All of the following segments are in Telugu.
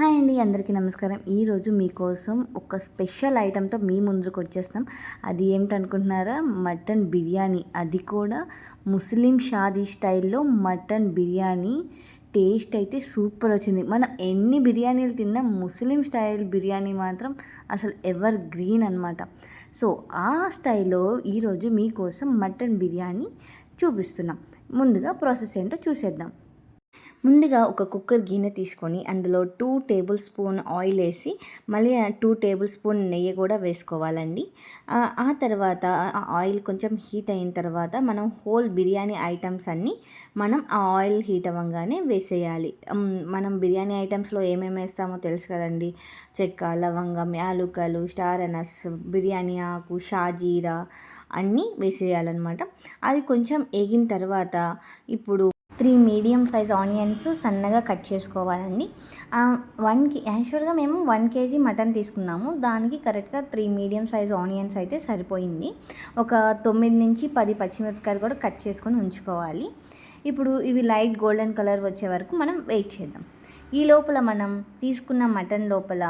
హాయ్ అండి అందరికీ నమస్కారం. ఈరోజు మీకోసం ఒక స్పెషల్ ఐటెంతో మీ ముందుకు వచ్చేస్తాం. అది ఏమిటనుకుంటున్నారా? మటన్ బిర్యానీ. అది కూడా ముస్లిం షాదీ స్టైల్లో మటన్ బిర్యానీ టేస్ట్ అయితే సూపర్ వచ్చింది. మనం ఎన్ని బిర్యానీలు తిన్నా ముస్లిం స్టైల్ బిర్యానీ మాత్రం అసలు ఎవర్ గ్రీన్ అనమాట సో ఆ స్టైల్లో ఈరోజు మీకోసం మటన్ బిర్యానీ చూపిస్తున్నాం. ముందుగా ప్రాసెస్ ఏంటో చూసేద్దాం. ముందుగా ఒక కుక్కర్ గిన్నె తీసుకొని అందులో టూ టేబుల్ స్పూన్ ఆయిల్ వేసి మళ్ళీ టూ టేబుల్ స్పూన్ నెయ్యి కూడా వేసుకోవాలండి. ఆ తర్వాత ఆయిల్ కొంచెం హీట్ అయిన తర్వాత మనం హోల్ బిర్యానీ ఐటమ్స్ అన్నీ మనం ఆ ఆయిల్ హీట్ అవ్వగానే వేసేయాలి. మనం బిర్యానీ ఐటమ్స్లో ఏమేమి వేస్తామో తెలుసు కదండి. చెక్క లవంగం యాలుకలు స్టార్ అనస్ బిర్యానీ ఆకు షాజీరా అన్నీ వేసేయాలన్నమాట. అది కొంచెం వేగిన తర్వాత ఇప్పుడు త్రీ మీడియం సైజ్ ఆనియన్స్ సన్నగా కట్ చేసుకోవాలండి. వన్కి యాక్చువల్గా మేము వన్ కేజీ మటన్ తీసుకున్నాము. దానికి కరెక్ట్గా త్రీ మీడియం సైజ్ ఆనియన్స్ అయితే సరిపోయింది. ఒక తొమ్మిది నుంచి పది పచ్చిమిరపకాయలు కూడా కట్ చేసుకొని ఉంచుకోవాలి. ఇప్పుడు ఇవి లైట్ గోల్డెన్ కలర్ వచ్చే వరకు మనం వెయిట్ చేద్దాం. ఈ లోపల మనం తీసుకున్న మటన్ లోపల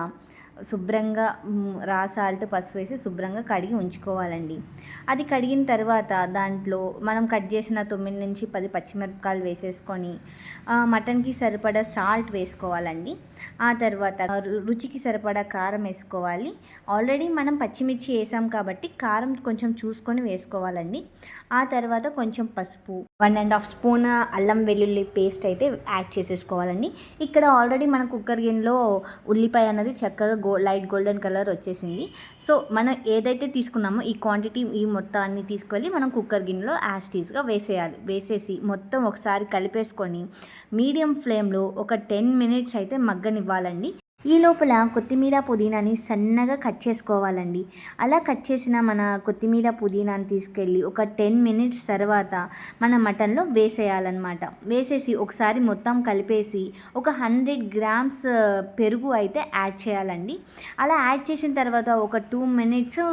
శుభ్రంగా రా సాల్ట్ పసుపు వేసి శుభ్రంగా కడిగి ఉంచుకోవాలండి. అది కడిగిన తర్వాత దాంట్లో మనం కట్ చేసిన తొమ్మిది నుంచి పది పచ్చిమిరపకాయలు వేసేసుకొని మటన్కి సరిపడా సాల్ట్ వేసుకోవాలండి. ఆ తర్వాత రుచికి సరిపడా కారం వేసుకోవాలి. ఆల్రెడీ మనం పచ్చిమిర్చి వేసాం కాబట్టి కారం కొంచెం చూసుకొని వేసుకోవాలండి. ఆ తర్వాత కొంచెం పసుపు వన్ అండ్ హాఫ్ స్పూన్ అల్లం వెల్లుల్లి పేస్ట్ అయితే యాడ్ చేసేసుకోవాలండి. ఇక్కడ ఆల్రెడీ మన కుక్కర్ గిన్నెలో ఉల్లిపాయ అన్నది చక్కగా గో లైట్ గోల్డెన్ కలర్ వచ్చేసింది. సో మనం ఏదైతే తీసుకున్నామో ఈ క్వాంటిటీ ఈ మొత్తాన్ని తీసుకెళ్ళి మనం కుక్కర్ గిన్నెలో యాస్టీస్గా వేసేయాలి. వేసేసి మొత్తం ఒకసారి కలిపేసుకొని మీడియం ఫ్లేమ్లో ఒక టెన్ మినిట్స్ అయితే మగ్గనివ్వాలండి. ఈ లోపల కొత్తిమీర పుదీనాని సన్నగా కట్ చేసుకోవాలండి. అలా కట్ చేసిన మన కొత్తిమీర పుదీనాని తీసుకెళ్ళి ఒక టెన్ మినిట్స్ తర్వాత మన మటన్లో వేసేయాలన్నమాట. వేసేసి ఒకసారి మొత్తం కలిపేసి ఒక హండ్రెడ్ గ్రామ్స్ పెరుగు అయితే యాడ్ చేయాలండి. అలా యాడ్ చేసిన తర్వాత ఒక టూ మినిట్స్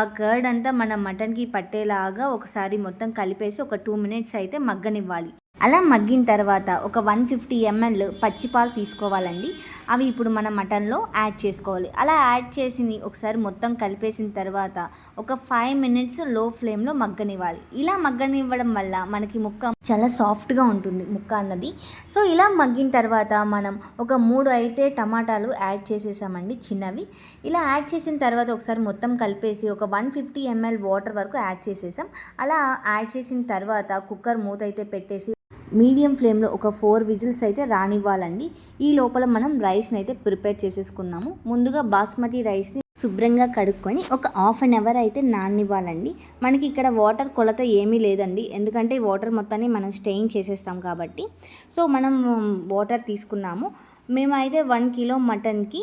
ఆ కర్డ్ అంతా మన మటన్కి పట్టేలాగా ఒకసారి మొత్తం కలిపేసి ఒక టూ మినిట్స్ అయితే మగ్గనివ్వాలి. అలా మగ్గిన తర్వాత ఒక వన్ ఫిఫ్టీ ఎంఎల్ పచ్చిపాలు తీసుకోవాలండి. అవి ఇప్పుడు మన మటన్లో యాడ్ చేసుకోవాలి. అలా యాడ్ చేసింది ఒకసారి మొత్తం కలిపేసిన తర్వాత ఒక ఫైవ్ మినిట్స్లో ఫ్లేమ్లో మగ్గనివ్వాలి. ఇలా మగ్గనివ్వడం వల్ల మనకి ముక్క చాలా సాఫ్ట్గా ఉంటుంది ముక్క అన్నది. సో ఇలా మగ్గిన తర్వాత మనం ఒక మూడు అయితే టమాటాలు యాడ్ చేసేసామండి చిన్నవి. ఇలా యాడ్ చేసిన తర్వాత ఒకసారి మొత్తం కలిపేసి ఒక వన్ ఫిఫ్టీ ఎంఎల్ వాటర్ వరకు యాడ్ చేసేసాం. అలా యాడ్ చేసిన తర్వాత కుక్కర్ మూత అయితే పెట్టేసి మీడియం ఫ్లేమ్లో ఒక ఫోర్ విజిల్స్ అయితే రానివ్వాలండి. ఈ లోపల మనం రైస్ని అయితే ప్రిపేర్ చేసేసుకున్నాము ముందుగా బాస్మతి రైస్ని శుభ్రంగా కడుక్కొని ఒక హాఫ్ అన్ అవర్ అయితే నానివ్వాలండి మనకి ఇక్కడ వాటర్ కొలత ఏమీ లేదండి. ఎందుకంటే వాటర్ మొత్తాన్ని మనం స్టెయిన్ చేసేస్తాం కాబట్టి. సో మనం వాటర్ తీసుకున్నాము. మేమైతే one kilo మటన్కి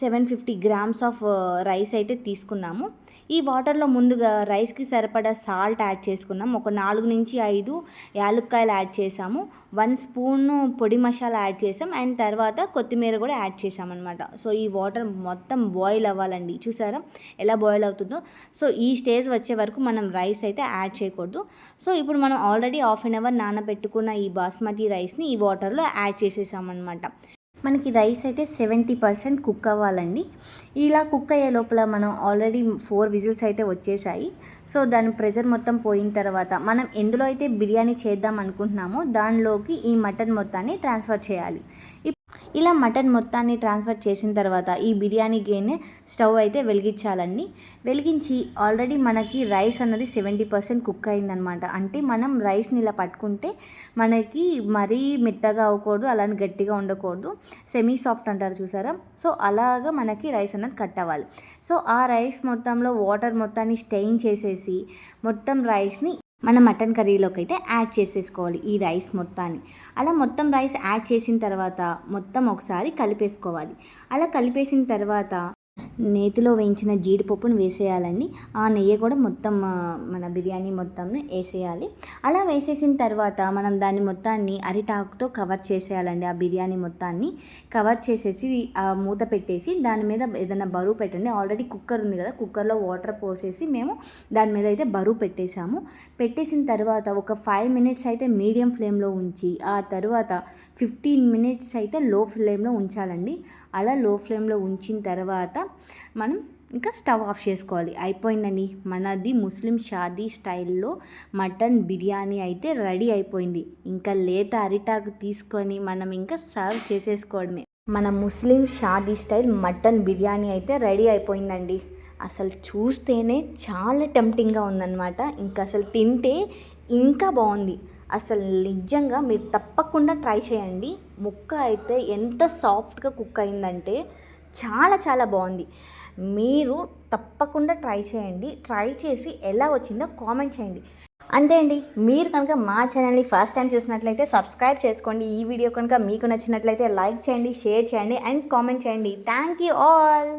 seven fifty grams of rice అయితే తీసుకున్నాము. ఈ వాటర్లో ముందుగా రైస్కి సరిపడా సాల్ట్ యాడ్ చేసుకున్నాం. ఒక నాలుగు నుంచి ఐదు యాలుక్కాయలు యాడ్ చేసాము. వన్ స్పూన్ పొడి మసాలా యాడ్ చేసాం. అండ్ తర్వాత కొత్తిమీర కూడా యాడ్ చేసామన్నమాట. సో ఈ వాటర్ మొత్తం బాయిల్ అవ్వాలండి. చూసారా? ఎలా బాయిల్ అవుతుందో. సో ఈ స్టేజ్ వచ్చే వరకు మనం రైస్ అయితే యాడ్ చేయకూడదు. సో ఇప్పుడు మనం ఆల్రెడీ హాఫ్ అన్ అవర్ నానబెట్టుకున్న ఈ బాస్మతి రైస్ని ఈ వాటర్లో యాడ్ చేసేసామన్నమాట. మనకి రైస్ అయితే సెవెంటీ పర్సెంట్ కుక్ అవ్వాలండి. ఇలా కుక్ అయ్యే లోపల మనం ఆల్రెడీ ఫోర్ విజిల్స్ అయితే వచ్చేసాయి. సో దాని ప్రెజర్ మొత్తం పోయిన తర్వాత మనం ఎందులో అయితే బిర్యానీ చేద్దాం అనుకుంటున్నామో దానిలోకి ఈ మటన్ మొత్తాన్ని ట్రాన్స్ఫర్ చేయాలి. ఇలా మటన్ మొత్తాన్ని ట్రాన్స్ఫర్ చేసిన తర్వాత ఈ బిర్యానీ గేనే స్టవ్ అయితే వెలిగించాలండి. వెలిగించి ఆల్రెడీ మనకి రైస్ అన్నది సెవెంటీ పర్సెంట్ కుక్ అయిందనమాట. అంటే మనం రైస్ని ఇలా పట్టుకుంటే మనకి మరీ మెత్తగా అవ్వకూడదు అలానే గట్టిగా ఉండకూడదు. సెమీ సాఫ్ట్ అంటారు చూసారా? సో అలాగా మనకి రైస్ అన్నది కట్ అవ్వాలి. సో ఆ రైస్ మొత్తంలో వాటర్ మొత్తాన్ని స్టెయిన్ చేసేసి మొత్తం రైస్ని మన మటన్ కర్రీలోకి అయితే యాడ్ చేసేసుకోవాలి ఈ రైస్ మొత్తాన్ని. అలా మొత్తం రైస్ యాడ్ చేసిన తర్వాత మొత్తం ఒకసారి కలిపేసుకోవాలి. అలా కలిపేసిన తర్వాత నేతిలో వేయించిన జీడిపప్పును వేసేయాలండి. ఆ నెయ్యి కూడా మొత్తం మన బిర్యానీ మొత్తం వేసేయాలి. అలా వేసేసిన తర్వాత మనం దాన్ని మొత్తాన్ని అరిటాకుతో కవర్ చేసేయాలండి. ఆ బిర్యానీ మొత్తాన్ని కవర్ చేసేసి ఆ మూత పెట్టేసి దాని మీద ఏదైనా బరువు పెట్టండి. ఆల్రెడీ కుక్కర్ ఉంది కదా కుక్కర్లో వాటర్ పోసేసి మేము దాని మీద అయితే బరువు పెట్టేసాము పెట్టేసిన తర్వాత ఒక ఫైవ్ మినిట్స్ అయితే మీడియం ఫ్లేమ్లో ఉంచి ఆ తర్వాత ఫిఫ్టీన్ మినిట్స్ అయితే లో ఫ్లేమ్లో ఉంచాలండి. అలా లో ఫ్లేమ్లో ఉంచిన తర్వాత మనం ఇంకా స్టవ్ ఆఫ్ చేసుకోవాలి. అయిపోయిందని. మనది ముస్లిం షాదీ స్టైల్లో మటన్ బిర్యానీ అయితే రెడీ అయిపోయింది. ఇంకా లేత అరిటాకు తీసుకొని మనం ఇంకా సర్వ్ చేసేసుకోవడమే. మన ముస్లిం షాదీ స్టైల్ మటన్ బిర్యానీ అయితే రెడీ అయిపోయిందండి. అసలు చూస్తేనే చాలా టెంప్టింగ్గా ఉందన్నమాట. ఇంకా అసలు తింటే ఇంకా బాగుంది. అసలు నిజంగా మీరు తప్పకుండా ట్రై చేయండి. ముక్క అయితే ఎంత సాఫ్ట్గా కుక్ అయిందంటే చాలా చాలా బాగుంది. మీరు తప్పకుండా ట్రై చేయండి. ట్రై చేసి ఎలా వచ్చిందో కామెంట్ చేయండి. అంతే అండి. మీరు కనుక మా ఛానల్ని ఫస్ట్ టైం చూసినట్లయితే సబ్స్క్రైబ్ చేసుకోండి. ఈ వీడియో కనుక మీకు నచ్చినట్లయితే లైక్ చేయండి షేర్ చేయండి అండ్ కామెంట్ చేయండి. Thank you all.